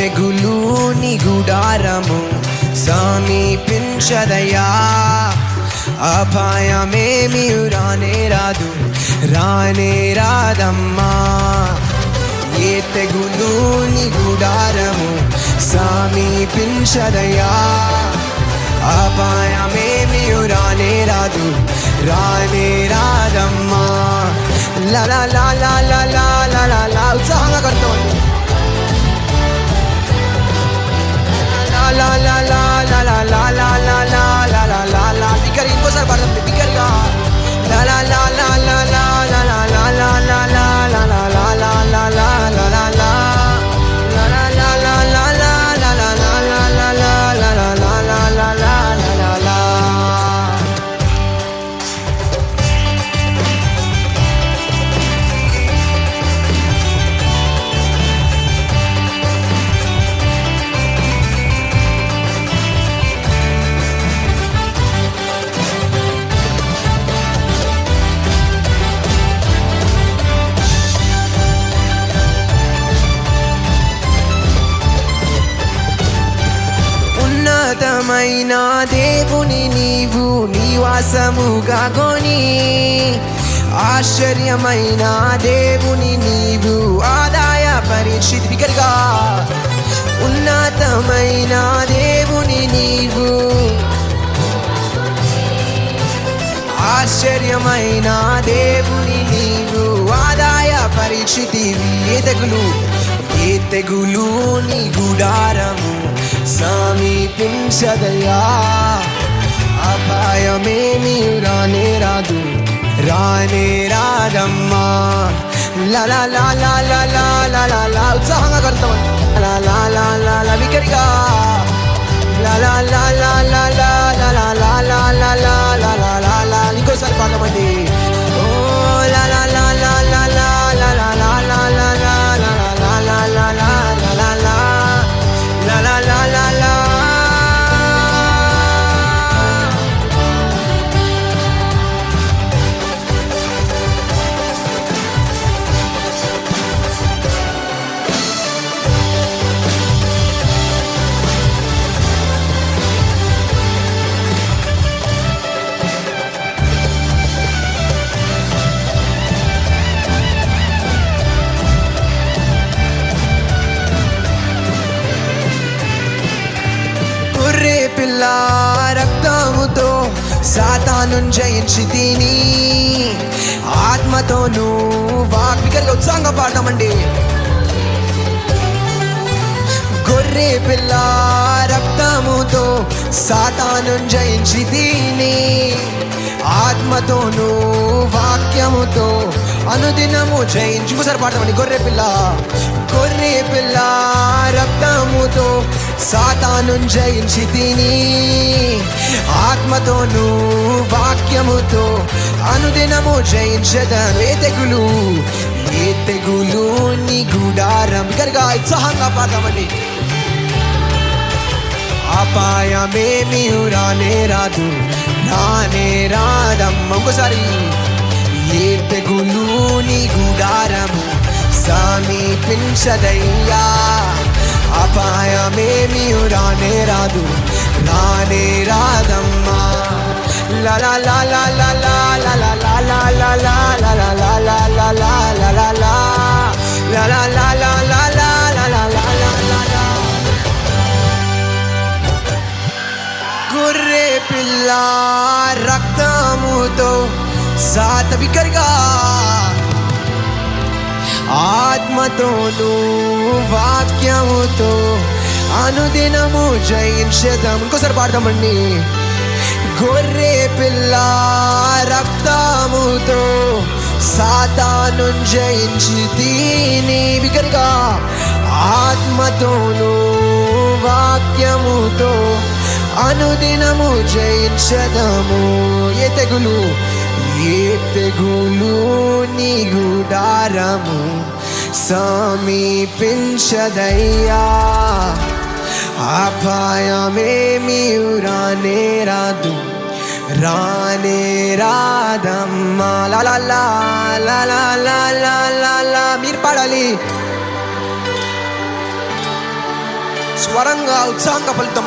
తెగులు నీ గుడారము సమీపించదయా అభాయమేమి రానే రాదు రానే రాదమ్మా ఏ తెగులు నీ గుడారము సమీపించదయా అపాయమేమి రానే రాదు రానే రాదమ్మా లా లా లా లా లా లా లా ఉత్సాహంగా కడుతూ ఉన్నతమైన దేవుని నీవు నివాసముగా కొని ఆశ్చర్యమైన దేవుని నీవు ఆదాయ పరిచితి బిగ్గరగా ఉన్నతమైన దేవుని నీవు. ఆశ్చర్యమైన దేవుని నీవు ఆదాయ పరిస్థితివి ఏ తెగులు? ఏ తెగులు? నీ గుడారము సమీపించదయా అపాయమేమీ రానే రాదు రానే రాదమ్మా ఉత్సాహంగా కడతాం వికరిగా ఇంకోసారి పాడమండి పిల్ల రక్తముతో సాతాను జయించి తిని ఆత్మతోను వాక్వికలుగా ఉత్సాహంగా పాడతామండి. గొర్రె పిల్ల రక్తముతో సాతాను జయించి తిని ఆత్మతోను వాక్యముతో అనుదినము జయించుకోసారి పాడమండి పాడతామండి గొర్రె పిల్ల. గొర్రె పిల్ల రక్తముతో సాతాను జయించి తిని ఆత్మతోను వాక్యముతో అనుదినము జయించదను ఏ తెగులు ఏ తెగులు నీ గుడారం గరిగా ఉత్సాహంగా పాడతామండి అపాయమేమి రానే రాదు రానే రాదమ్మ ఒకసారి ఏ తెగులు నీ గుడారము సమీపించదయ్యా. అపాయమేమి రానే రాదు రానే రాదమ్మా లా లా లా లా లా లా లా లా లా లా లా లా లా లా లా లా పిల్ల రక్తముతో సాతవికరిగా ఆత్మతోను వాక్యముతో అనుదినము జయించేద్దాం ఇంకోసారి పాడదామండి. గొర్రె పిల్ల రక్తముతో సాతాను జయించి దీని వికరిగా ఆత్మతోను వాక్యముతో అనుదినము జయించదము. ఏ తెగులు? ఏ నీ గుడారము సమీపించదయ్యా. అపాయమేమి రానే రాదు రానే రాదమ్మా. లాలా లాలా మీరు పడాలి. స్వరంగా ఉత్సాహంగా ఫలితం